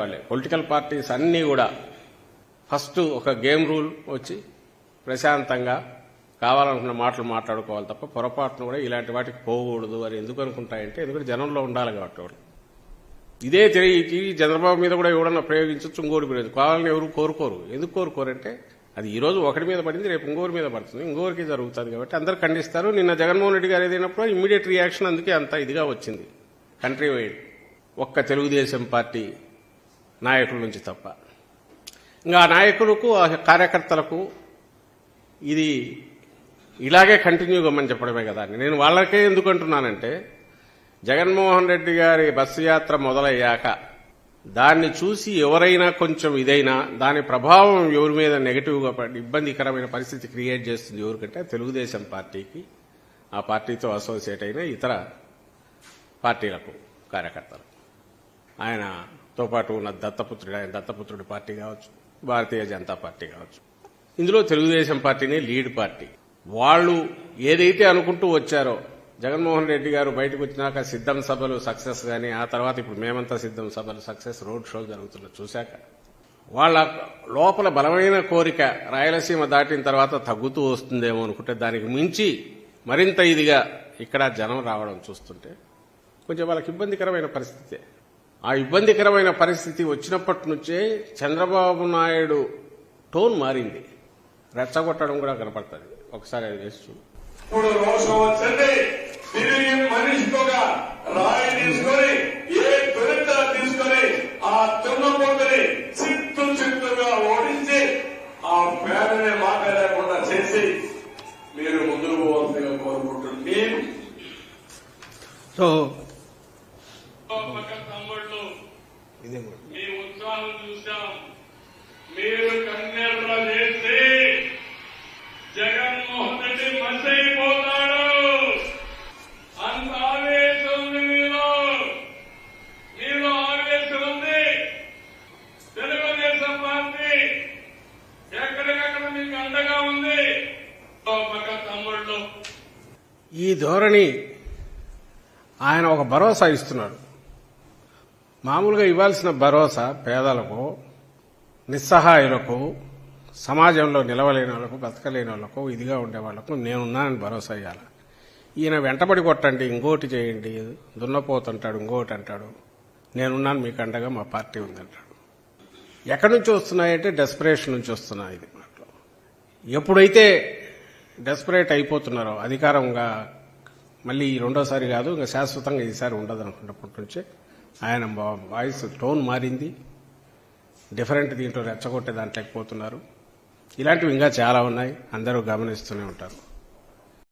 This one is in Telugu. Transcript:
వాళ్ళే పొలిటికల్ పార్టీస్ అన్నీ కూడా ఫస్ట్ ఒక గేమ్ రూల్ వచ్చి ప్రశాంతంగా కావాలనుకున్న మాటలు మాట్లాడుకోవాలి తప్ప పొరపాటును కూడా ఇలాంటి వాటికి పోకూడదు అని ఎందుకు అనుకుంటాయంటే ఎందుకంటే జనంలో ఉండాలి కాబట్టి వాళ్ళు. ఇదే తిరిగి చంద్రబాబు మీద కూడా ఎవడన్నా ప్రయోగించవచ్చు ఇంకోటి ప్రయోజనం కావాలని ఎవరు కోరుకోరు. ఎందుకు కోరుకోరంటే అది ఈ రోజు ఒకటి మీద పడింది రేపు ఇంకోరి మీద పడుతుంది. ఇంకోరికి జరుగుతుంది కాబట్టి అందరు ఖండిస్తారు. నిన్న జగన్మోహన్ రెడ్డి గారు ఏదైనప్పుడు ఇమ్మీడియట్ రియాక్షన్ అందుకే అంత ఇదిగా వచ్చింది. కంట్రీ వైడ్ ఒక్క తెలుగుదేశం పార్టీ నాయకుల నుంచి తప్ప. ఇంకా ఆ నాయకులకు ఆ కార్యకర్తలకు ఇది ఇలాగే కంటిన్యూ కమ్మని చెప్పడమే కదా అని నేను వాళ్ళకే ఎందుకు అంటున్నానంటే జగన్మోహన్ రెడ్డి గారి బస్సు యాత్ర మొదలయ్యాక దాన్ని చూసి ఎవరైనా కొంచెం ఇదైనా దాని ప్రభావం ఎవరి మీద నెగటివ్గా ఇబ్బందికరమైన పరిస్థితి క్రియేట్ చేస్తుంది ఎవరికంటే తెలుగుదేశం పార్టీకి ఆ పార్టీతో అసోసియేట్ అయిన ఇతర పార్టీలకు కార్యకర్తలు ఆయన తో పాటు ఉన్న దత్తపుత్రుడు ఆయన దత్తపుత్రుడి పార్టీ కావచ్చు భారతీయ జనతా పార్టీ కావచ్చు. ఇందులో తెలుగుదేశం పార్టీనే లీడ్ పార్టీ. వాళ్ళు ఏదైతే అనుకుంటూ వచ్చారో జగన్మోహన్ రెడ్డి గారు బయటకు వచ్చినాక సిద్ధం సభలు సక్సెస్ గాని ఆ తర్వాత ఇప్పుడు మేమంతా సిద్ధం సభలు సక్సెస్ రోడ్ షో జరుగుతున్న చూశాక వాళ్ళ లోపల బలమైన కోరిక రాయలసీమ దాటిన తర్వాత తగ్గుతూ వస్తుందేమో అనుకుంటే దానికి మించి మరింత ఇదిగా ఇక్కడ జనం రావడం చూస్తుంటే కొంచెం వాళ్ళకి ఇబ్బందికరమైన పరిస్థితే ఆ ఇబ్బందికరమైన పరిస్థితి వచ్చినప్పటి నుంచే చంద్రబాబు నాయుడు టోన్ మారింది. రెచ్చగొట్టడం కూడా కనపడుతుంది. ఒకసారి అది వేసి చూడు. ఇప్పుడు రోషం వచ్చింది తిరిగి మనిషికి ఒక రాయి తీసుకొని ఏ దొరికిన తీసుకొని ఆ తున్నపోతుని చిత్తు చిత్తుగా ఓడించి ఆ పేరుని మాట్లాడకుండా చేసి మీరు ముందుకు పోవాల్సిందిగా కోరుకుంటున్నాను నేను సో పక్క తమ్ముళ్ళు మీ ఉత్సాహం మీరు జగన్మోహన్ రెడ్డి అంత ఆవేశం ఉంది మీలో. మీలో ఆవేశం ఉంది. తెలుగుదేశం పార్టీ ఎక్కడికక్కడ మీకు అండగా ఉంది. తమ్ముళ్ళు. ఈ ధోరణి ఆయన ఒక భరోసా ఇస్తున్నాడు. మామూలుగా ఇవ్వాల్సిన భరోసా పేదలకు నిస్సహాయులకు సమాజంలో నిలవలేని వాళ్ళకు బతకలేని వాళ్ళకు ఇదిగా ఉండే వాళ్ళకు నేనున్నానని భరోసా ఇవ్వాలి ఈయన వెంటబడి కొట్టండి ఇంకోటి చేయండి దున్నపోతుంటాడు ఇంకోటి అంటాడు. నేనున్నాను మీకు అండగా మా పార్టీ ఉందంటాడు. ఎక్కడి నుంచి వస్తున్నాయంటే డెస్పరేషన్ నుంచి వస్తున్నాయి ఇది. మాటలు ఎప్పుడైతే డెస్పరేట్ అయిపోతున్నారో అధికారంగా మళ్ళీ రెండోసారి కాదు ఇంకా శాశ్వతంగా ఈసారి ఉండదు అనుకున్నప్పటి నుంచి ఆయన వాయిస్ టోన్ మారింది. డిఫరెంట్ దీంట్లో రెచ్చగొట్టే దాంట్లోకి పోతున్నారు ఇలాంటివి ఇంకా చాలా ఉన్నాయి. అందరూ గమనిస్తూనే ఉంటారు.